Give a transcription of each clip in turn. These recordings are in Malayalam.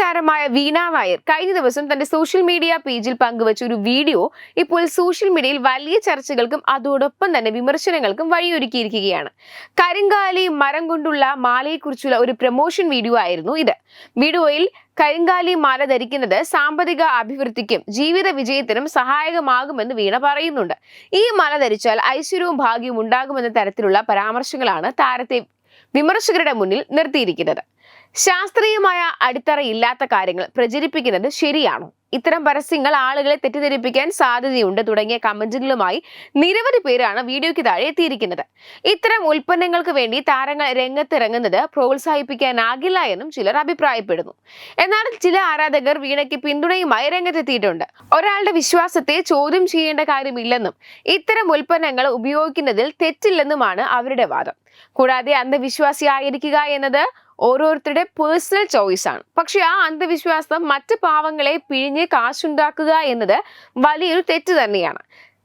താരമായ വീണ നായർ കഴിഞ്ഞ ദിവസം തന്റെ സോഷ്യൽ മീഡിയ പേജിൽ പങ്കുവച്ച ഒരു വീഡിയോ ഇപ്പോൾ സോഷ്യൽ മീഡിയയിൽ വലിയ ചർച്ചകൾക്കും അതോടൊപ്പം തന്നെ വിമർശനങ്ങൾക്കും വഴിയൊരുക്കിയിരിക്കുകയാണ്. കരിങ്കാലി മരം കൊണ്ടുള്ള മാലയെക്കുറിച്ചുള്ള ഒരു പ്രൊമോഷൻ വീഡിയോ ആയിരുന്നു ഇത്. വീഡിയോയിൽ കരിങ്കാലി മാല ധരിക്കുന്നത് സാമ്പത്തിക അഭിവൃദ്ധിക്കും ജീവിത വിജയത്തിനും സഹായകമാകുമെന്ന് വീണ പറയുന്നുണ്ട്. ഈ മാല ധരിച്ചാൽ ഐശ്വര്യവും ഭാഗ്യവും ഉണ്ടാകുമെന്ന തരത്തിലുള്ള പരാമർശങ്ങളാണ് താരത്തെ വിമർശകരുടെ മുന്നിൽ നിർത്തിയിരിക്കുന്നത്. ശാസ്ത്രീയമായ അടിത്തറയില്ലാത്ത കാര്യങ്ങൾ പ്രചരിപ്പിക്കുന്നത് ശരിയാണോ? ഇത്തരം പരസ്യങ്ങൾ ആളുകളെ തെറ്റിദ്ധരിപ്പിക്കാൻ സാധ്യതയുണ്ട് തുടങ്ങിയ കമന്റുകളുമായി നിരവധി പേരാണ് വീഡിയോയ്ക്ക് താഴെ എത്തിയിരിക്കുന്നത്. ഇത്തരം ഉൽപ്പന്നങ്ങൾക്ക് വേണ്ടി താരങ്ങൾ രംഗത്തിറങ്ങുന്നത് പ്രോത്സാഹിപ്പിക്കാനാകില്ല എന്നും ചിലർ അഭിപ്രായപ്പെടുന്നു. എന്നാൽ ചില ആരാധകർ വീണയ്ക്ക് പിന്തുണയുമായി രംഗത്തെത്തിയിട്ടുണ്ട്. ഒരാളുടെ വിശ്വാസത്തെ ചോദ്യം ചെയ്യേണ്ട കാര്യമില്ലെന്നും ഇത്തരം ഉൽപ്പന്നങ്ങൾ ഉപയോഗിക്കുന്നതിൽ തെറ്റില്ലെന്നുമാണ് അവരുടെ വാദം. കൂടാതെ അന്ധവിശ്വാസിയായിരിക്കുക എന്നത് ഓരോരുത്തരുടെ പേഴ്സണൽ ചോയ്സ് ആണ്. പക്ഷെ ആ അന്ധവിശ്വാസം മറ്റ് പാവങ്ങളെ പിഴിഞ്ഞ് കാശുണ്ടാക്കുക എന്നത് വലിയൊരു തെറ്റ് തന്നെയാണ്.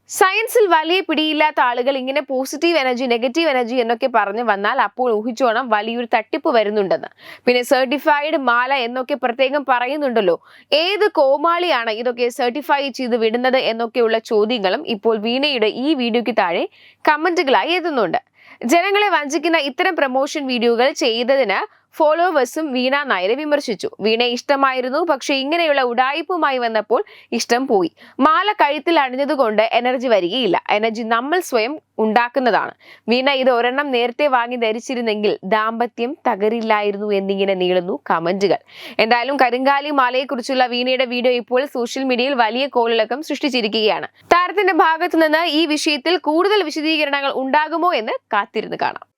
സയൻസിൽ വലിയ പിടിയില്ലാത്ത ആളുകൾ ഇങ്ങനെ പോസിറ്റീവ് എനർജി നെഗറ്റീവ് എനർജി എന്നൊക്കെ പറഞ്ഞു വന്നാൽ അപ്പോൾ ഊഹിച്ചോണം വലിയൊരു തട്ടിപ്പ് വരുന്നുണ്ടെന്ന്. പിന്നെ സർട്ടിഫൈഡ് മാല എന്നൊക്കെ പ്രത്യേകം പറയുന്നുണ്ടല്ലോ. ഏത് കോമാളിയാണ് ഇതൊക്കെ സർട്ടിഫൈ ചെയ്ത് വിടുന്നത് എന്നൊക്കെയുള്ള ചോദ്യങ്ങളും ഇപ്പോൾ വീണയുടെ ഈ വീഡിയോയ്ക്ക് താഴെ കമന്റുകളായി എത്തുന്നുണ്ട്. ജനങ്ങളെ വഞ്ചിക്കുന്ന ഇത്തരം പ്രൊമോഷൻ വീഡിയോകൾ ചെയ്തതിന് ഫോളോവേഴ്സും വീണ നായരെ വിമർശിച്ചു. വീണ ഇഷ്ടമായിരുന്നു പക്ഷെ ഇങ്ങനെയുള്ള ഉടായിപ്പുമായി വന്നപ്പോൾ ഇഷ്ടം പോയി. മാല കഴുത്തിൽ അണിഞ്ഞതുകൊണ്ട് എനർജി വരികയില്ല. എനർജി നമ്മൾ സ്വയം ഉണ്ടാക്കുന്നതാണ്. വീണ ഇത് ഒരെണ്ണം നേരത്തെ വാങ്ങി ധരിച്ചിരുന്നെങ്കിൽ ദാമ്പത്യം തകരില്ലായിരുന്നു എന്നിങ്ങനെ നീളുന്നു കമന്റുകൾ. എന്തായാലും കരിങ്കാലി മാലയെക്കുറിച്ചുള്ള വീണയുടെ വീഡിയോ ഇപ്പോൾ സോഷ്യൽ മീഡിയയിൽ വലിയ കോളിളക്കം സൃഷ്ടിച്ചിരിക്കുകയാണ്. താരത്തിന്റെ ഭാഗത്തു നിന്ന് ഈ വിഷയത്തിൽ കൂടുതൽ വിശദീകരണങ്ങൾ ഉണ്ടാകുമോ എന്ന് കാത്തിരുന്ന് കാണാം.